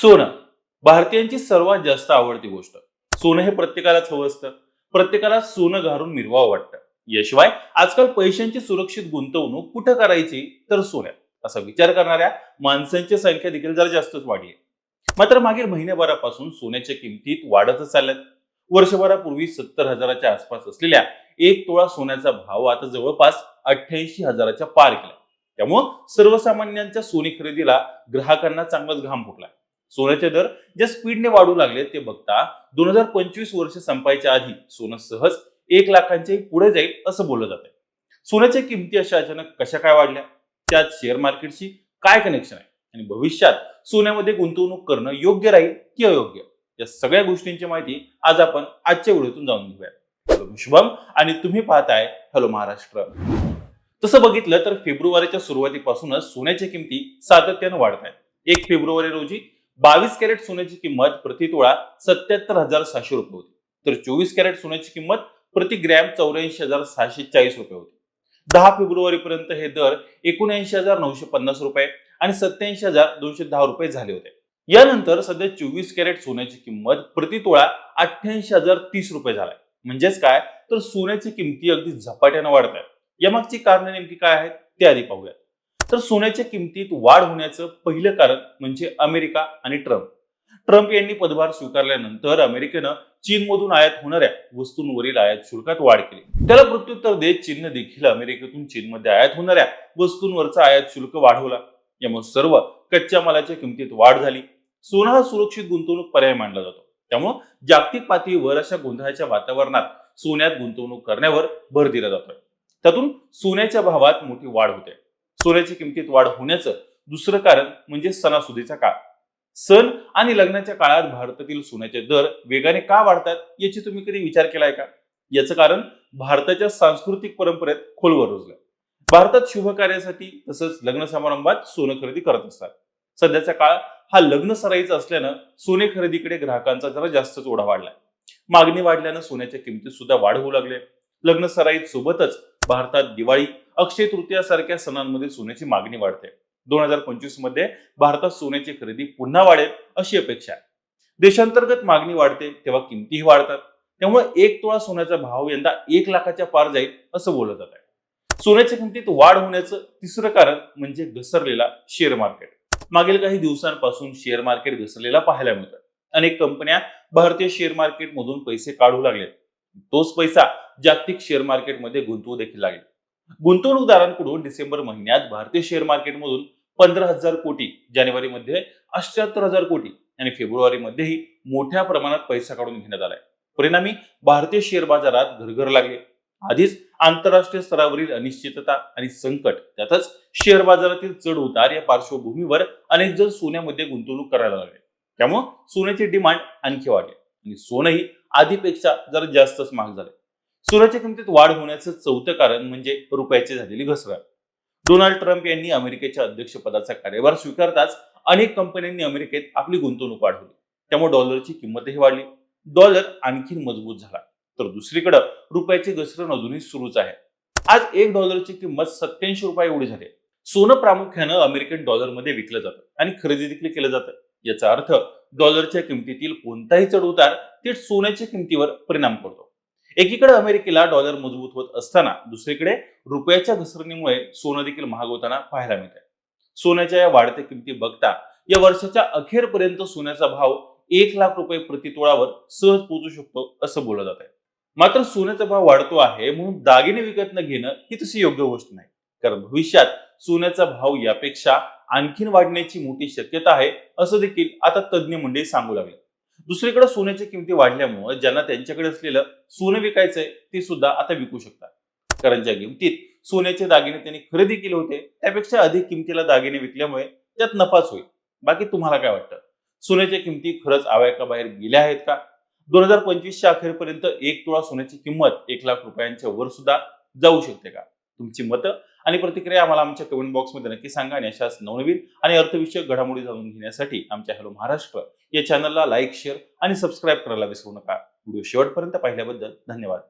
सोनं. भारतीयांची सर्वात जास्त आवडती गोष्ट. सोनं हे प्रत्येकालाच हवं असतं. प्रत्येकाला सोनं घालून मिरवावं वाटतं. याशिवाय आजकाल पैशांची सुरक्षित गुंतवणूक कुठं करायची तर सोन्यात. असा विचार करणाऱ्या माणसांची संख्या देखील जरा जास्तच वाढली आहे. मात्र मागील महिन्याभरापासून सोन्याच्या किमतीत वाढतच चालल्यात. वर्षभरापूर्वी सत्तर हजाराच्या आसपास असलेल्या एक तोळा सोन्याचा भाव आता जवळपास अठ्ठ्याऐंशी हजाराच्या पार केला त्यामुळं सर्वसामान्यांच्या सोने खरेदीला ग्राहकांना चांगलाच घाम फुटला सोन्याचे दर ज्या स्पीडने वाढू लागले ते बघता दोन हजार पंचवीस वर्ष संपायच्या आधी सोनं सहज एक लाखांच्याही पुढे जाईल असं बोललं जात आहे सोन्याच्या किमती अशा अचानक कशा काय वाढल्या? त्यात शेअर मार्केटशी काय कनेक्शन आहे? आणि भविष्यात सोन्यामध्ये गुंतवणूक करणं योग्य राहील की अयोग्य? या सगळ्या गोष्टींची माहिती आज आपण आजच्या व्हिडिओतून जाणून घेऊया शुभम आणि तुम्ही पाहताय हॅलो महाराष्ट्र. तसं बघितलं तर फेब्रुवारीच्या सुरुवातीपासूनच सोन्याच्या किमती सातत्यानं वाढत आहेत एक फेब्रुवारी रोजी बावीस कॅरेट सोन्याची किंमत प्रति तोळा सत्याहत्तर हजार सहाशे रुपये होती. तर चोवीस कॅरेट सोन्याची किंमत प्रति ग्रॅम चौऱ्याऐंशी हजार सहाशे चाळीस रुपये होती. दहा फेब्रुवारी पर्यंत हे दर एकोणऐंशी हजार नऊशे पन्नास रुपये आणि सत्याऐंशी हजार दोनशे दहा रुपये झाले होते. यानंतर सध्या चोवीस कॅरेट सोन्याची किंमत प्रति तोळा अठ्ठ्याऐंशी हजार तीस रुपये झालाय. म्हणजेच काय? तर सोन्याची किमती अगदी झपाट्यानं वाढत आहेत. यामागची कारणे नेमकी काय आहेत? ते आधी पाहूया तर सोन्याच्या किमतीत वाढ होण्याचं पहिलं कारण म्हणजे अमेरिका आणि ट्रम्प. ट्रम्प यांनी पदभार स्वीकारल्यानंतर अमेरिकेनं चीनमधून आयात होणाऱ्या वस्तूंवरील आयात शुल्कात वाढ केली. त्याला प्रत्युत्तर देत चीननं देखील अमेरिकेतून चीनमध्ये आयात होणाऱ्या वस्तूंवरचा आयात शुल्क वाढवला. यामुळे सर्व कच्च्या मालाच्या किमतीत वाढ झाली. सोनं हा सुरक्षित गुंतवणूक पर्याय मानला जातो. त्यामुळं जागतिक पातळीवर अशा गोंधळाच्या वातावरणात सोन्यात गुंतवणूक करण्यावर भर दिला जातोय. त्यातून सोन्याच्या भावात मोठी वाढ होते. सोन्याच्या किमतीत वाढ होण्याचं दुसरं कारण म्हणजे सणासुदीचा काळ. सण आणि लग्नाच्या काळात भारतातील सोन्याचे दर वेगाने का वाढतात याची तुम्ही कधी विचार केलाय का? याचं कारण भारताच्या सांस्कृतिक परंपरेत खोलवर रुजलं भारतात शुभ कार्यासाठी तसंच लग्न समारंभात सोनं खरेदी करत असतात. सध्याचा काळ हा लग्न सराईचा असल्यानं सोने खरेदीकडे ग्राहकांचा जरा जास्तच ओढा वाढलाय. मागणी वाढल्यानं सोन्याच्या किमतीत सुद्धा वाढ होऊ लागले. लग्न सराईत सोबतच भारतात दिवाळी अक्षय तृतीयासारख्या सणांमध्ये सोन्याची मागणी वाढते. दोन हजार पंचवीसमध्ये भारतात सोन्याची खरेदी पुन्हा वाढेल अशी अपेक्षा आहे. देशांतर्गत मागणी वाढते तेव्हा किमतीही वाढतात. त्यामुळे एक तोळा सोन्याचा भाव यंदा एक लाखाच्या पार जाईल असं बोललं जात आहे. सोन्याच्या किमतीत वाढ होण्याचं तिसरं कारण म्हणजे घसरलेला शेअर मार्केट मागील काही दिवसांपासून शेअर मार्केट घसरलेला पाहायला मिळतं. अनेक कंपन्या भारतीय शेअर मार्केटमधून पैसे काढू लागलेत. तोच पैसा जागतिक शेअर मार्केटमध्ये गुंतवू देखील लागेल. गुंतवणूकदारांकडून डिसेंबर महिन्यात भारतीय शेअर मार्केटमधून पंधरा हजार कोटी जानेवारीमध्ये अष्ट्याहत्तर हजार कोटी आणि फेब्रुवारीमध्येही मोठ्या प्रमाणात पैसा काढून घेण्यात आलाय. परिणामी भारतीय शेअर बाजारात घरघर लागले. आधीच आंतरराष्ट्रीय स्तरावरील अनिश्चितता आणि संकट त्यातच शेअर बाजारातील चढ उतार या पार्श्वभूमीवर अनेक जण सोन्यामध्ये गुंतवणूक करायला लागले. त्यामुळं सोन्याची डिमांड आणखी वाढली आणि सोनंही आधीपेक्षा जरा जास्तच महाग झाले. सोन्याच्या किमतीत वाढ होण्याचं चौथं कारण म्हणजे रुपयाची झालेली घसरण. डोनाल्ड ट्रम्प यांनी अमेरिकेच्या अध्यक्षपदाचा कार्यभार स्वीकारताच अनेक कंपन्यांनी अमेरिकेत आपली गुंतवणूक वाढवली. त्यामुळे डॉलरची किंमतही वाढली. डॉलर आणखी मजबूत झाला. तर दुसरीकडे रुपयाची घसरण अजूनही सुरूच आहे. आज एक डॉलरची किंमत सत्याऐंशी रुपये एवढी झाली. सोनं प्रामुख्यानं अमेरिकन डॉलरमध्ये विकलं जातं आणि खरेदी देखील केलं जातं. याचा अर्थ डॉलरच्या किमतीतील कोणताही चढ उतार थेट सोन्याच्या किमतीवर परिणाम करतो. एकीकडे अमेरिकेला डॉलर मजबूत होत असताना दुसरीकडे रुपयाच्या घसरणीमुळे सोनं देखील महाग होताना पाहायला मिळत सोन्याच्या या वाढत्या किमती बघता या वर्षाच्या अखेरपर्यंत सोन्याचा भाव एक लाख रुपये प्रति तोळावर सहज पोहोचू शकतो असं बोललं जात आहे. मात्र सोन्याचा भाव वाढतो आहे म्हणून दागिने विकत न घेणं ही तशी योग्य गोष्ट नाही. कारण भविष्यात सोन्याचा भाव यापेक्षा आणखीन वाढण्याची मोठी शक्यता आहे असं देखील आता तज्ज्ञ मंडळी सांगू लागले. दुसरीकडे सोन्याच्या किमती वाढल्यामुळे ज्यांना त्यांच्याकडे असलेलं सोनं विकायचंय ते सुद्धा आता विकू शकतात. कारण ज्या किमतीत सोन्याचे दागिने त्यांनी खरेदी केले होते त्यापेक्षा अधिक किमतीला दागिने विकल्यामुळे त्यात नफाच होईल. बाकी तुम्हाला काय वाटतं? सोन्याच्या किमती खरंच आवायका बाहेर गेल्या आहेत का? दोन हजार पंचवीसच्या अखेरपर्यंत एक तोळा सोन्याची किंमत एक लाख रुपयांच्या वर सुद्धा जाऊ शकते का? तुमची मतं आणि प्रतिक्रिया आम्हाला आमच्या कमेंट बॉक्समध्ये नक्की सांगा आणि अशाच नवनवीन आणि अर्थविषयक घडामोडी जाणून घेण्यासाठी आमच्या हॅलो महाराष्ट्र या चॅनलला लाईक शेअर आणि सबस्क्राईब करायला विसरू नका. व्हिडिओ शेवटपर्यंत पाहिल्याबद्दल धन्यवाद.